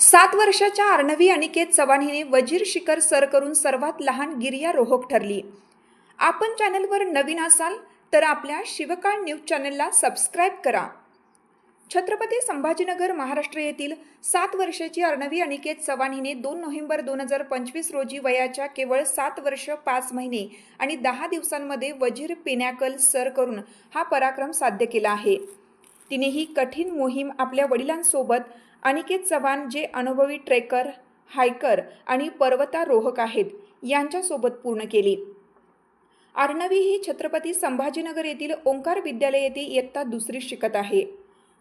सात वर्षाच्या अर्णवी अनिकेत चव्हाण हिने वजीर शिखर सर करून सर्वात लहान गिर्यारोहक ठरली. आपण चॅनलवर नवीन असाल तर आपल्या शिवकाळ न्यूज चॅनलला सबस्क्राईब करा. छत्रपती संभाजीनगर महाराष्ट्र येथील सात वर्षाची अर्णवी अनिकेत चव्हाण हिने दोन नोव्हेंबर दोन हजार पंचवीस रोजी वयाच्या केवळ सात वर्ष पाच महिने आणि दहा दिवसांमध्ये वजीर पिनॅकल सर करून हा पराक्रम साध्य केला आहे. तिने ही कठीण मोहीम आपल्या वडिलांसोबत अनिकेत चव्हाण जे अनुभवी ट्रेकर हायकर आणि पर्वतारोहक आहेत यांच्यासोबत पूर्ण केली. अर्णवी ही छत्रपती संभाजीनगर येथील ओंकार विद्यालय येथे इयत्ता दुसरी शिकत आहे.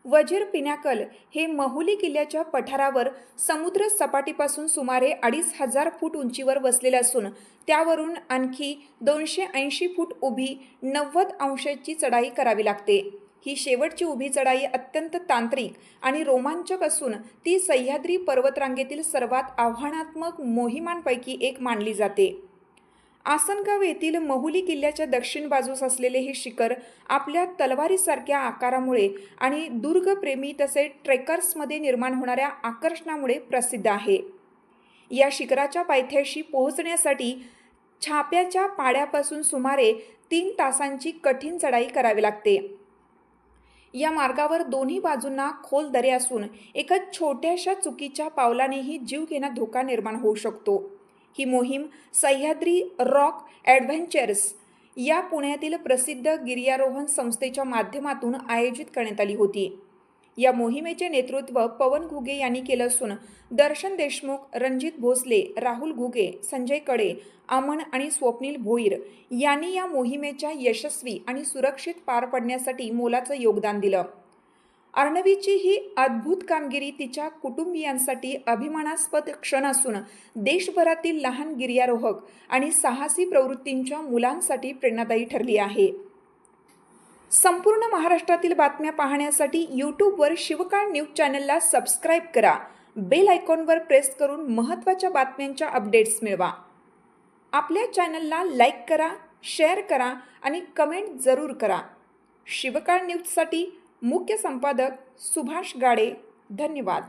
वजीर पिनॅकल हे महुली किल्ल्याच्या पठारावर समुद्र सपाटीपासून सुमारे अडीच हजार फूट उंचीवर वसलेले असून त्यावरून आणखी दोनशे ऐंशी फूट उभी नव्वद अंशाची चढाई करावी लागते. ही शेवटची उभी चढाई अत्यंत तांत्रिक आणि रोमांचक असून ती सह्याद्री पर्वतरांगेतील सर्वात आव्हानात्मक मोहिमांपैकी एक मानली जाते. आसनगाव येथील महुली किल्ल्याच्या दक्षिण बाजूस असलेले हे शिखर आपल्या तलवारीसारख्या आकारामुळे आणि दुर्गप्रेमी तसे ट्रेकर्समध्ये निर्माण होणाऱ्या आकर्षणामुळे प्रसिद्ध आहे. या शिखराच्या पायथ्याशी पोहोचण्यासाठी छाप्याच्या पाड्यापासून सुमारे तीन तासांची कठीण चढाई करावी लागते. या मार्गावर दोन्ही बाजूंना खोल दरे असून एका छोट्याशा चुकीच्या पावलानेही जीवघेणा धोका निर्माण होऊ शकतो. ही मोहीम सह्याद्री रॉक ॲडव्हेंचर्स या पुण्यातील प्रसिद्ध गिर्यारोहण संस्थेच्या माध्यमातून आयोजित करण्यात आली होती. या मोहिमेचे नेतृत्व पवन घुगे यांनी केलं असून दर्शन देशमुख रणजित भोसले राहुल घुगे संजयकडे अमन आणि स्वप्नील भोईर यांनी या मोहिमेच्या यशस्वी आणि सुरक्षित पार पडण्यासाठी मोलाचं योगदान दिलं. अर्णवीची ही अद्भुत कामगिरी तिच्या कुटुंबियांसाठी अभिमानास्पद क्षण असून देशभरातील लहान गिर्यारोहक आणि साहसी प्रवृत्तींच्या मुलांसाठी प्रेरणादायी ठरली आहे. संपूर्ण महाराष्ट्रातील बातम्या पाहण्यासाठी यूट्यूबवर शिवकाळ न्यूज चॅनलला सबस्क्राईब करा. बेल आयकॉनवर प्रेस करून महत्त्वाच्या बातम्यांच्या अपडेट्स मिळवा. आपल्या चॅनलला लाईक करा शेअर करा आणि कमेंट जरूर करा. शिवकाळ न्यूजसाठी मुख्य संपादक सुभाष गाडे. धन्यवाद.